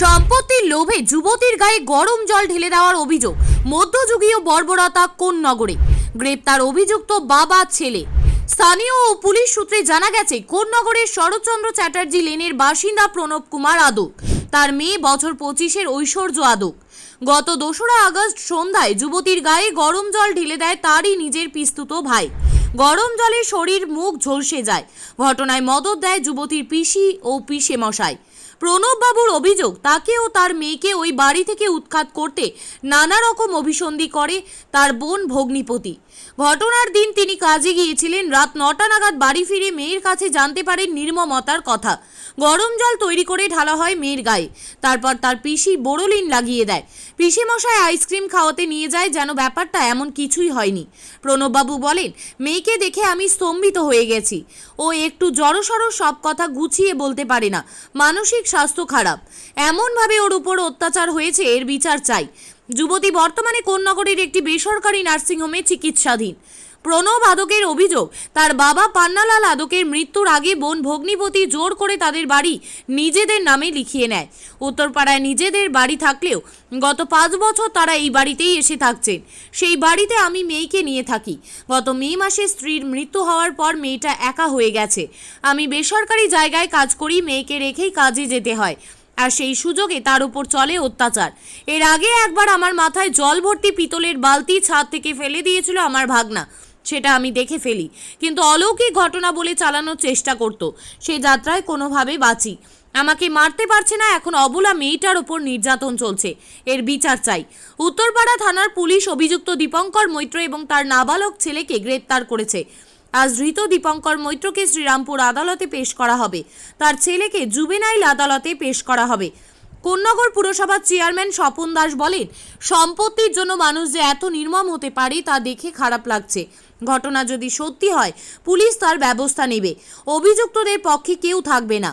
সম্পত্তির লোভে যুবতীর গায়ে গরম জল ঢেলে দেওয়ার অভিযোগ মধ্যযুগীয় বর্বরতা কোন নগরে গ্রেপ্তার অভিযুক্ত বাবা, ছেলে। স্থানীয় ও পুলিশ সূত্রে জানা গেছে, কোন্নগরের শরৎচন্দ্র চ্যাটার্জি লেনের বাসিন্দা প্রণব কুমার আদক। তার মেয়ে বছর পঁচিশের ঐশ্বর্য আদক। গত দোসরা আগস্ট সন্ধ্যায় যুবতীর গায়ে গরম জল ঢেলে দেয় তারই নিজের পিস্তুত ভাই। গরম জলে শরীর মুখ ঝলসে যায়। ঘটনায় মদত দেয় যুবতীর পিসি ও পিসে মশাই প্রণববাবুর অভিযোগ, তাকে ও তার মেয়েকে ওই বাড়ি থেকে উৎখাত করতে নানা রকম অভিসন্ধি করে তার বোন ভগ্নিপতি। ঘটনার দিন তিনি কাজে গিয়েছিলেন, রাত নটা নাগাদ বাড়ি ফিরে মেয়ের কাছে জানতে পারেন নির্মমতার কথা। গরম জল তৈরি করে ঢালা হয় মেয়ের গায়ে। তারপর তার পিসি বোরোলিন লাগিয়ে দেয়। পিসি মশাই আইসক্রিম খাওয়াতে নিয়ে যায় যেন ব্যাপারটা এমন কিছুই হয়নি। প্রণববাবু বলেন, মেয়েকে দেখে আমি স্তম্ভিত হয়ে গেছি। ও একটু জড়সড় সব কথা গুছিয়ে বলতে পারে না। মানসিক স্বাস্থ্য খারাপ। এমনভাবে ওর উপর অত্যাচার হয়েছে এর বিচার চাই। যুবতী বর্তমানে কোন্নগরের একটি বেসরকারি নার্সিংহোমে চিকিৎসাধীন। প্রণব আদকের অভিযোগ, তার বাবা পান্নালাল আদকের মৃত্যুর আগে বোন ভগ্নিপতি জোর করে তাদের বাড়ি নিজেদের নামে লিখিয়ে নেয়। উত্তরপাড়ায় নিজেদের বাড়ি থাকলেও গত পাঁচ বছর তারা এই বাড়িতেই এসে থাকছেন। সেই বাড়িতে আমি মেয়েকে নিয়ে থাকি। গত মে মাসে স্ত্রীর মৃত্যু হওয়ার পর মেয়েটা একা হয়ে গেছে। আমি বেসরকারি জায়গায় কাজ করি, মেয়েকে রেখেই কাজে যেতে হয়। আর সেই সুযোগে তার উপর চলে অত্যাচার। এর আগে একবার আমার মাথায় জল ভর্তি পিতলের বালতি ছাদ থেকে ফেলে দিয়েছিল আমার ভাগনা। সেটা আমি দেখে ফেলি। কিন্তু অলৌকিক ঘটনা বলে চালানোর চেষ্টা করত। সে যাত্রায় কোনোভাবে বাঁচি। আমাকে মারতে পারছে না, এখন অবলা মেয়েটার ওপর নির্যাতন চলছে। এর বিচার চাই। উত্তরপাড়া থানার পুলিশ অভিযুক্ত দীপঙ্কর মৈত্র এবং তার নাবালক ছেলেকে গ্রেপ্তার করেছে। আজ ধৃত দীপঙ্কর মৈত্রকে শ্রীরামপুর আদালতে পেশ করা হবে। তার ছেলেকে জুবেনাইল আদালতে পেশ করা হবে। কোন্নগর পুরসভার চেয়ারম্যান স্বপন দাস বলেন, সম্পত্তির জন্য মানুষ যে এত নির্মম হতে পারে তা দেখে খারাপ লাগছে। ঘটনা যদি সত্যি হয় পুলিশ তার ব্যবস্থা নেবে। অভিযুক্তদের পক্ষে কেউ থাকবে না।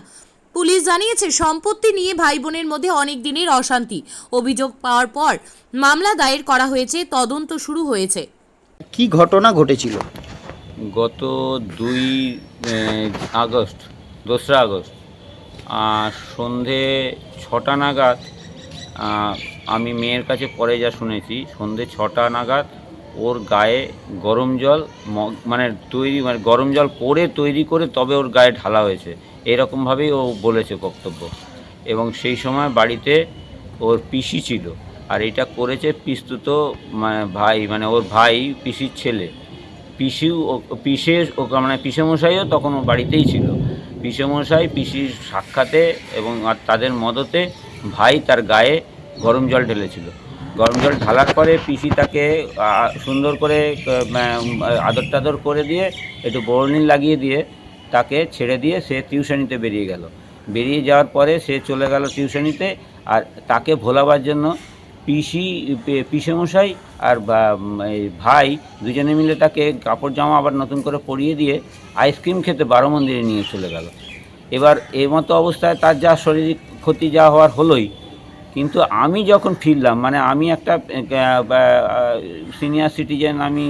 পুলিশ জানিয়েছে সম্পত্তি নিয়ে ভাই বোনের মধ্যে অনেক দিনের অশান্তি। অভিযোগ পাওয়ার পর মামলা দায়ের করা হয়েছে তদন্ত শুরু হয়েছে। কি ঘটনা ঘটেছিল? গত দুই আগস্ট দোসরা আগস্ট আর সন্ধে ছটা নাগাদ আমি মেয়ের কাছে পরে যা শুনেছি সন্ধে ছটা নাগাদ ওর গায়ে গরম জল মানে তৈরি মানে গরম জল করে তৈরি করে তবে ওর গায়ে ঢালা হয়েছে। এরকমভাবেই ও বলেছে বক্তব্য। এবং সেই সময় বাড়িতে ওর পিসি ছিল। আর এটা করেছে পিস্তুত মানে ভাই মানে ওর ভাই পিসির ছেলে। পিসিও, পিসে ও মানে পিসেমশাইও তখন ও বাড়িতেই ছিল। পিসেমশাই পিসির সাক্ষাতে এবং আর তাদের মদতে ভাই তার গায়ে গরম জল ঢেলেছিল। গরম জল ঢালার পরে পিসি তাকে সুন্দর করে আদর টাদর করে দিয়ে, একটু বর্ণিল লাগিয়ে দিয়ে তাকে ছেড়ে দিয়ে সে টিউশনিতে বেরিয়ে গেল। বেরিয়ে যাওয়ার পরে সে চলে গেল টিউশনিতে আর তাকে ভোলাবার জন্য পিসি পিসেমশাই আর ভাই দুজনে মিলে তাকে কাপড় জামা আবার নতুন করে পরিয়ে দিয়ে আইসক্রিম খেতে বারো মন্দিরে নিয়ে চলে গেল। এবার এই মতো অবস্থায় তার যা শারীরিক ক্ষতি যা হওয়ার হলোই কিন্তু আমি যখন ফিরলাম মানে আমি একটা সিনিয়র সিটিজেন আমি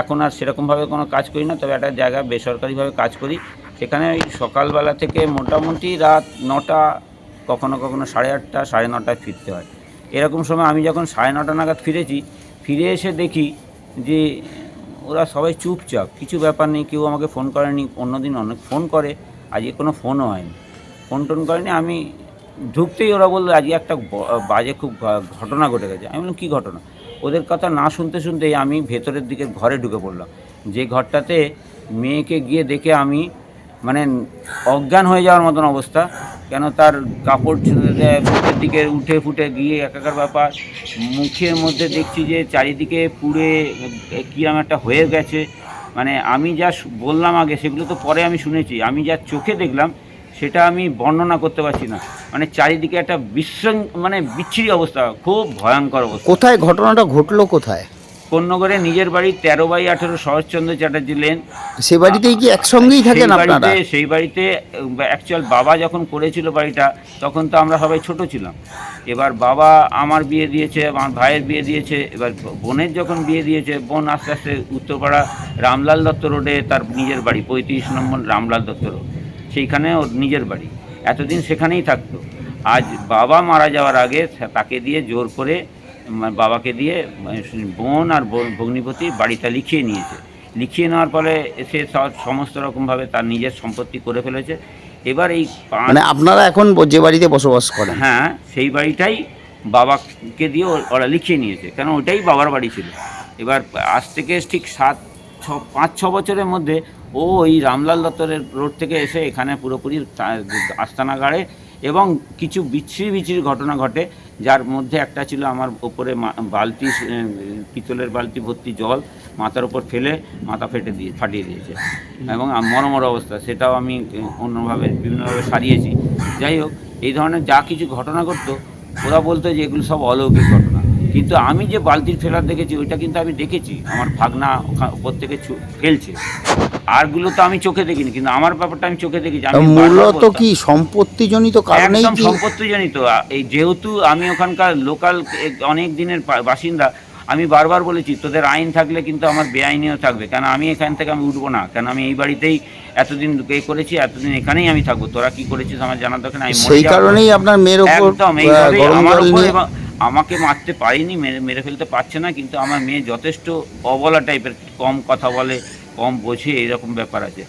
এখন আর সেরকমভাবে কোনো কাজ করি না, তবে একটা জায়গা বেসরকারিভাবে কাজ করি। সেখানে ওই সকালবেলা থেকে মোটামুটি রাত নটা, কখনো কখনো সাড়ে আটটা, সাড়ে নটায় ফিরতে হয়। এরকম সময় আমি যখন সাড়ে নটা নাগাদ ফিরেছি, ফিরে এসে দেখি যে ওরা সবাই চুপচাপ, কিছু ব্যাপার নেই, কেউ আমাকে ফোন করেনি, অন্যদিন অনেক ফোন করে, আজকে কোনো ফোনও হয়নি। ফোন টোন করেনি, আমি ঢুকতেই ওরা বলল, আজকে একটা বাজে খুব ঘটনা ঘটে গেছে। আমি বললাম, কী ঘটনা? ওদের কথা না শুনতে শুনতেই আমি ভেতরের দিকে ঘরে ঢুকে পড়লাম। যে ঘরটাতে মেয়েকে গিয়ে দেখে আমি মানে অজ্ঞান হয়ে যাওয়ার মতন অবস্থা, কেন তার কাপড় বুকের দিকে উঠে ফুটে গিয়ে একাকার ব্যাপার। মুখের মধ্যে দেখছি যে চারিদিকে পুড়ে কীরকম একটা হয়ে গেছে। মানে আমি যা বললাম আগে, সেগুলো তো পরে আমি শুনেছি। আমি যা চোখে দেখলাম সেটা আমি বর্ণনা করতে পারছি না। মানে চারিদিকে একটা বিশৃঙ্খ মানে বিচ্ছিরি অবস্থা খুব ভয়ঙ্কর অবস্থা। কোথায়? ঘটনাটা ঘটলো কোথায়? কোন্নগরে নিজের বাড়ি তেরো বাই আঠেরো শরৎচন্দ্র চ্যাটার্জি লেন। সে বাড়িতেই কি একসঙ্গেই থাকেন আপনারা? বাড়িতে সেই বাড়িতে অ্যাকচুয়াল বাবা যখন করেছিল বাড়িটা তখন তো আমরা সবাই ছোট ছিলাম। এবার বাবা আমার বিয়ে দিয়েছে আমার ভাইয়ের বিয়ে দিয়েছে এবার বোনের যখন বিয়ে দিয়েছে বোন আস্তে আস্তে উত্তরপাড়া রামলাল দত্ত রোডে তার নিজের বাড়ি পঁয়ত্রিশ নম্বর রামলাল দত্ত রোড। সেইখানে ওর নিজের বাড়ি। এতদিন সেখানেই থাকতো। আজ বাবা মারা যাওয়ার আগে তাকে দিয়ে জোর করে বাবাকে দিয়ে বোন আর ভগ্নিপতি বাড়িটা লিখিয়ে নিয়েছে। লিখিয়ে নেওয়ার ফলে সে সমস্ত রকমভাবে তার নিজের সম্পত্তি করে ফেলেছে। এবার এই মানে আপনারা এখন যে বাড়িতে বসবাস করেন। হ্যাঁ সেই বাড়িটাই বাবাকে দিয়ে ওরা লিখিয়ে নিয়েছে। কেন ওটাই বাবার বাড়ি ছিল। এবার আজ থেকে ঠিক সাত ছ পাঁচ ছ বছরের মধ্যে ও ওই রামলাল দত্তরের রোড থেকে এসে এখানে পুরোপুরি আস্তানা গাড়ে এবং কিছু বিচ্ছিরি বিচ্ছিরি ঘটনা ঘটে, যার মধ্যে একটা ছিল আমার ওপরে বালতি পিতলের বালতি ভর্তি জল মাথার ওপর ফেলে মাথা ফেটে দিয়ে, ফাটিয়ে দিয়েছে। এবং মরমর অবস্থা, সেটাও আমি অন্যভাবে, বিভিন্নভাবে সারিয়েছি। যাই হোক, এই ধরনের যা কিছু ঘটনা ঘটতো, ওরা বলতো যে এগুলো সব অলৌকিক ঘটনা। কিন্তু আমি যে বালতির ফেলার দেখেছি, ওইটা কিন্তু আমি দেখেছি। আমার ভাগনা ওপর থেকে ফেলছে। আরগুলো তো আমি চোখে দেখিনি কিন্তু আমার ব্যাপারটা আমি চোখে দেখেছি। আমি মূলত। কি সম্পত্তিজনিত কারণেই একদম সম্পত্তিজনিত। এই যেহেতু আমি ওখানকার লোকাল অনেক দিনের বাসিন্দা আমি বারবার বলেছি তোদের আইন থাকলে কিন্তু আমার বেআইনিও থাকবে। কেন আমি এখান থেকে আমি উঠবো না? কেন আমি এই বাড়িতেই এতদিন এ করেছি এতদিন এখানেই আমি থাকব? তোরা কি করেছিস আমার জানার দরকার নেই, আমি সেই কারণেই আপনার মেয়ের একদম আহ, আমার উপর আমাকে মারতে পারিনি মেরে মেরে ফেলতে পারছে না কিন্তু আমার মেয়ে যথেষ্ট অবলা টাইপের কম কথা বলে কম বোঝে এরকম ব্যাপার আছে।